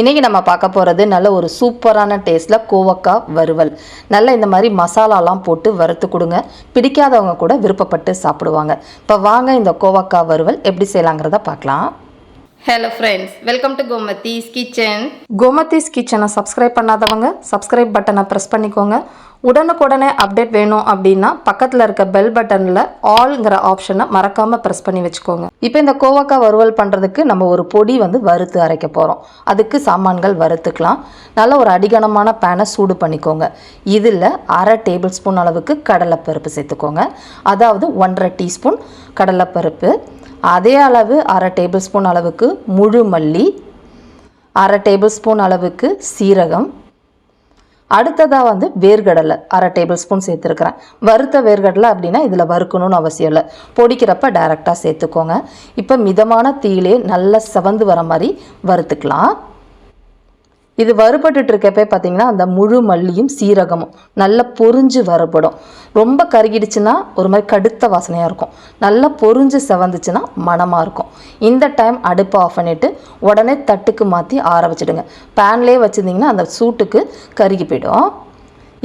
இன்றைக்கி நம்ம பார்க்க போகிறது நல்ல ஒரு சூப்பரான டேஸ்ட்டில் கோவக்காய் வறுவல். நல்ல இந்த மாதிரி மசாலாலாம் போட்டு வறுத்து கொடுங்க. பிடிக்காதவங்க கூட விருப்பப்பட்டு சாப்பிடுவாங்க. இப்போ வாங்க இந்த கோவக்காய் வறுவல் எப்படி செய்யலாங்கிறத பார்க்கலாம். Hello friends welcome to Gomathi's kitchen Gomathi's கிச்சனை சப்ஸ்கிரைப் பண்ணாதவங்க சப்ஸ்கிரைப் பட்டனை ப்ரெஸ் பண்ணிக்கோங்க. உடனுக்குடனே அப்டேட் வேணும் அப்படின்னா பக்கத்தில் இருக்க பெல் பட்டனில் ஆல்ங்கிற ஆப்ஷனை மறக்காமல் ப்ரெஸ் பண்ணி வச்சுக்கோங்க. இப்போ இந்த கோவக்காய் வறுவல் பண்ணுறதுக்கு நம்ம ஒரு பொடி வந்து வறுத்து அரைக்க போகிறோம் அதுக்கு சாமான்கள் வறுத்துக்கலாம். நல்ல ஒரு அடிகனமான பேனை சூடு பண்ணிக்கோங்க. இதில் அரை டேபிள் ஸ்பூன் அளவுக்கு கடலைப்பருப்பு சேர்த்துக்கோங்க. அதாவது ஒன்றரை டீஸ்பூன் கடலைப்பருப்பு அதே அளவு அரை டேபிள் ஸ்பூன் அளவுக்கு முழு மல்லி அரை டேபிள் ஸ்பூன் அளவுக்கு சீரகம். அடுத்ததாக வந்து வேர்கடலை அரை டேபிள் ஸ்பூன் சேர்த்துருக்குறேன். வறுத்த வேர்கடலை அப்படின்னா இதில் வறுக்கணும்னு அவசியம் இல்லை. பொடிக்கிறப்ப டைரெக்டாக சேர்த்துக்கோங்க. இப்போ மிதமான தீயிலே நல்லா செவந்து வர மாதிரி வறுத்துக்கலாம். இது வறுபட்டுட்டு இருக்கப்பே பார்த்தீங்கன்னா அந்த முழு மல்லியும் சீரகமும் நல்லா பொறிஞ்சு வறுபடும். ரொம்ப கருகிடுச்சுன்னா ஒரு மாதிரி கடுத்த வாசனையாக இருக்கும். நல்லா பொறிஞ்சு செவந்துச்சுன்னா மணமாக இருக்கும். இந்த டைம் அடுப்பை ஆஃப் பண்ணிவிட்டு உடனே தட்டுக்கு மாற்றி ஆற வச்சுடுங்க. பேன்லேயே வச்சுருந்தீங்கன்னா அந்த சூட்டுக்கு கருகி போயிடும்.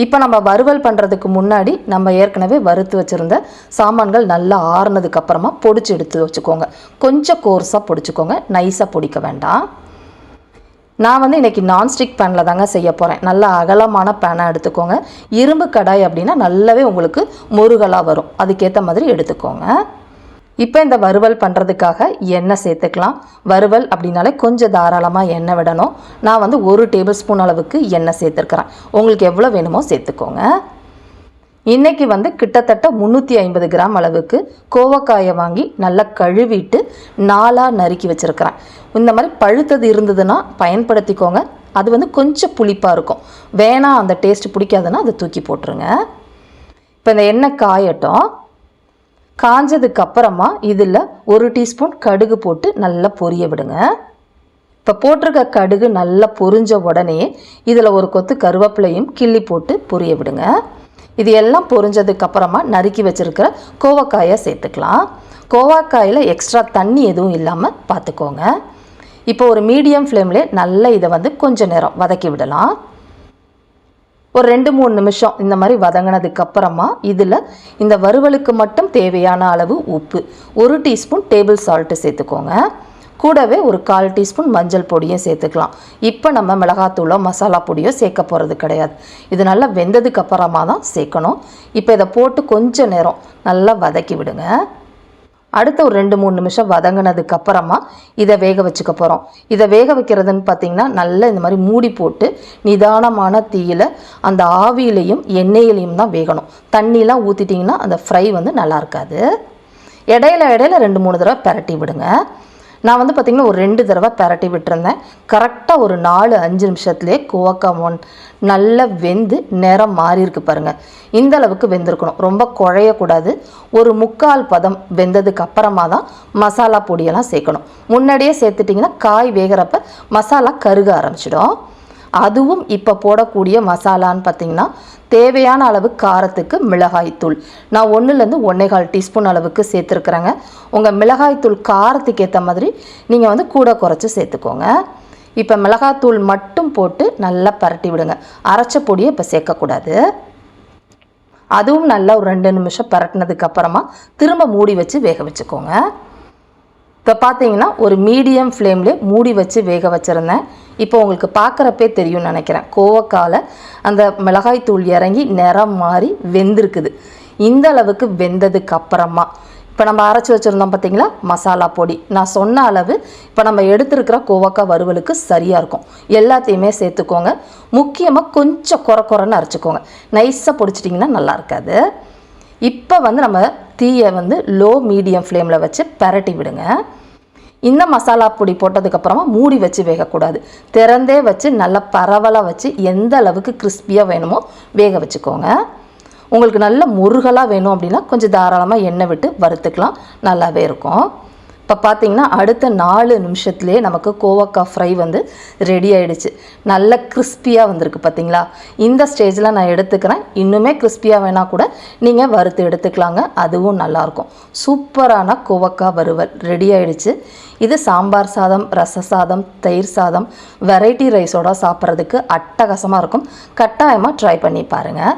இப்போ நம்ம வறுவல் பண்ணுறதுக்கு முன்னாடி நம்ம ஏற்கனவே வறுத்து வச்சுருந்த சாமான்கள் நல்லா ஆறுனதுக்கப்புறமா பொடிச்சு எடுத்து வச்சுக்கோங்க. கொஞ்சம் கோர்ஸாக பொடிச்சுக்கோங்க. நைஸாக பொடிக்க வேண்டாம். நான் வந்து இன்றைக்கி நான்ஸ்டிக் பேனில் தாங்க செய்ய போகிறேன் நல்ல அகலமான பேனாக எடுத்துக்கோங்க. இரும்பு கடாய் அப்படின்னா நல்லாவே உங்களுக்கு முருகலாக வரும். அதுக்கேற்ற மாதிரி எடுத்துக்கோங்க. இப்போ இந்த வறுவல் பண்ணுறதுக்காக எண்ணெய் சேர்த்துக்கலாம். வறுவல் அப்படின்னாலே கொஞ்சம் தாராளமாக எண்ணெய் விடணும். நான் வந்து ஒரு டேபிள் ஸ்பூன் அளவுக்கு எண்ணெய் சேர்த்துருக்குறேன். உங்களுக்கு எவ்வளோ வேணுமோ சேர்த்துக்கோங்க. இன்றைக்கி வந்து கிட்டத்தட்ட முந்நூற்றி ஐம்பது கிராம் அளவுக்கு கோவக்காயை வாங்கி நல்லா கழுவிட்டு நாலாக நறுக்கி வச்சுருக்கிறேன். இந்த மாதிரி பழுத்தது இருந்ததுன்னா பயன்படுத்திக்கோங்க. அது வந்து கொஞ்சம் புளிப்பாக இருக்கும். வேணாம் அந்த டேஸ்ட் பிடிக்காதுன்னா அதை தூக்கி போட்டுருங்க. இப்போ இந்த எண்ணெய் காயட்டும். காஞ்சதுக்கு அப்புறமா இதில் ஒரு டீஸ்பூன் கடுகு போட்டு நல்லா பொரிய விடுங்க. இப்போ போட்டிருக்க கடுகு நல்லா பொரிஞ்ச உடனே இதில் ஒரு கொத்து கருவேப்பிலையும் கிள்ளி போட்டு பொரிய விடுங்க. இது எல்லாம் பொரிஞ்சதுக்கு அப்புறமா நறுக்கி வச்சுருக்கிற கோவக்காயை சேர்த்துக்கலாம். கோவாக்காயில் எக்ஸ்ட்ரா தண்ணி எதுவும் இல்லாமல் பார்த்துக்கோங்க இப்போ ஒரு மீடியம் ஃப்ளேம்லே நல்லா இதை வந்து கொஞ்சம் நேரம் வதக்கி விடலாம். ஒரு ரெண்டு மூணு நிமிஷம் இந்த மாதிரி வதங்கினதுக்கப்புறமா இதில் இந்த வறுவலுக்கு மட்டும் தேவையான அளவு உப்பு. ஒரு டீஸ்பூன் டேபிள் சால்ட்டு சேர்த்துக்கோங்க. கூடவே ஒரு கால் டீஸ்பூன் மஞ்சள் பொடியும் சேர்த்துக்கலாம். இப்போ நம்ம மிளகாத்தூளோ மசாலா பொடியோ சேர்க்க போகிறது கிடையாது. இது நல்லா வெந்ததுக்கு அப்புறமா தான் சேர்க்கணும். இப்போ இதை போட்டு கொஞ்சம் நேரம் நல்லா வதக்கி விடுங்க. அடுத்த ஒரு ரெண்டு மூணு நிமிஷம் வதங்கினதுக்கு அப்புறமா இதை வேக வச்சுக்க போகிறோம் இதை வேக வைக்கிறதுன்னு பார்த்தீங்கன்னா நல்லா இந்த மாதிரி மூடி போட்டு நிதானமான தீயில் அந்த ஆவியிலையும் எண்ணெயிலையும் தான் வேகணும். தண்ணிலாம் ஊற்றிட்டிங்கன்னா அந்த ஃப்ரை வந்து நல்லா இருக்காது. இடையில இடையில ரெண்டு மூணு தடவை பரட்டி விடுங்க. நான் வந்து பார்த்திங்கன்னா ஒரு ரெண்டு தடவை பரட்டி விட்டுருந்தேன். கரெக்டாக ஒரு நாலு அஞ்சு நிமிஷத்துலேயே கோவக்காமோன் நல்லா வெந்து நிறம் மாறி இருக்கு பாருங்கள் இந்த அளவுக்கு வெந்திருக்கணும். ரொம்ப குழையக்கூடாது. ஒரு முக்கால் பதம் வெந்ததுக்கு அப்புறமா தான் மசாலா பொடியெல்லாம் சேர்க்கணும். முன்னாடியே சேர்த்துட்டிங்கன்னா காய் வேகிறப்ப மசாலா கருக ஆரம்பிச்சிடும். அதுவும் இப்போ போடக்கூடிய மசாலான்னு பார்த்தீங்கன்னா தேவையான அளவு காரத்துக்கு மிளகாய்த்தூள் நான் ஒன்றுலேருந்து ஒன்றேகால் டீஸ்பூன் அளவுக்கு சேர்த்துருக்குறேங்க. உங்கள் மிளகாய்த்தூள் காரத்துக்கு ஏற்ற மாதிரி நீங்கள் வந்து கூட குறைச்சி சேர்த்துக்கோங்க. இப்போ மிளகாத்தூள் மட்டும் போட்டு நல்லா பரட்டி விடுங்க. அரைச்ச பொடியை இப்போ சேர்க்கக்கூடாது. அதுவும் நல்லா ஒரு ரெண்டு நிமிஷம் பரட்டினதுக்கு அப்புறமா திரும்ப மூடி வச்சு வேக வச்சுக்கோங்க. இப்போ பார்த்தீங்கன்னா ஒரு மீடியம் ஃப்ளேம்லேயே மூடி வச்சு வேக வச்சுருந்தேன். இப்போ உங்களுக்கு பார்க்குறப்பே தெரியும்னு நினைக்கிறேன். கோவக்கால அந்த மிளகாய் தூள் இறங்கி நிறம் மாறி வெந்திருக்குது. இந்த அளவுக்கு வெந்ததுக்கு அப்புறமா இப்போ நம்ம அரைச்சி வச்சுருந்தோம் பார்த்தீங்களா மசாலா பொடி. நான் சொன்ன அளவு இப்போ நம்ம எடுத்துருக்கிற கோவக்காய் வறுவலுக்கு சரியாக இருக்கும். எல்லாத்தையுமே சேர்த்துக்கோங்க. முக்கியமாக கொஞ்சம் குறை குறைன்னு அரைச்சிக்கோங்க. நைஸாக பொடிச்சிட்டிங்கன்னா நல்லா இருக்காது. இப்போ வந்து நம்ம தீயை வந்து லோ மீடியம் ஃப்ளேமில் வச்சு பரட்டி விடுங்க. இந்த மசாலா பொடி போட்டதுக்கப்புறமா மூடி வச்சு வேகக்கூடாது. திறந்தே வச்சு நல்லா பரவலாக வச்சு எந்த அளவுக்கு கிறிஸ்பியாக வேணுமோ வேக வச்சுக்கோங்க. உங்களுக்கு நல்ல முருகலாக வேணும் அப்படின்னா கொஞ்சம் தாராளமாக எண்ணெய் விட்டு வறுத்துக்கலாம். நல்லாவே இருக்கும். இப்போ பார்த்தீங்கன்னா அடுத்த நாலு நிமிஷத்துலேயே நமக்கு கோவக்காய் ஃப்ரை வந்து ரெடி ஆகிடுச்சு நல்ல கிறிஸ்பியாக வந்திருக்கு பார்த்தீங்களா இந்த ஸ்டேஜில் நான் எடுத்துக்கிறேன். இன்னுமே கிறிஸ்பியாக வேணால் கூட நீங்கள் வறுத்து எடுத்துக்கலாங்க. அதுவும் நல்லாயிருக்கும். சூப்பரான கோவக்காய் வறுவல் ரெடி ஆகிடுச்சு இது சாம்பார் சாதம் ரச சாதம் தயிர் சாதம் வெரைட்டி ரைஸோட சாப்பிட்றதுக்கு அட்டகாசமாக இருக்கும். கட்டாயமாக ட்ரை பண்ணி பாருங்கள்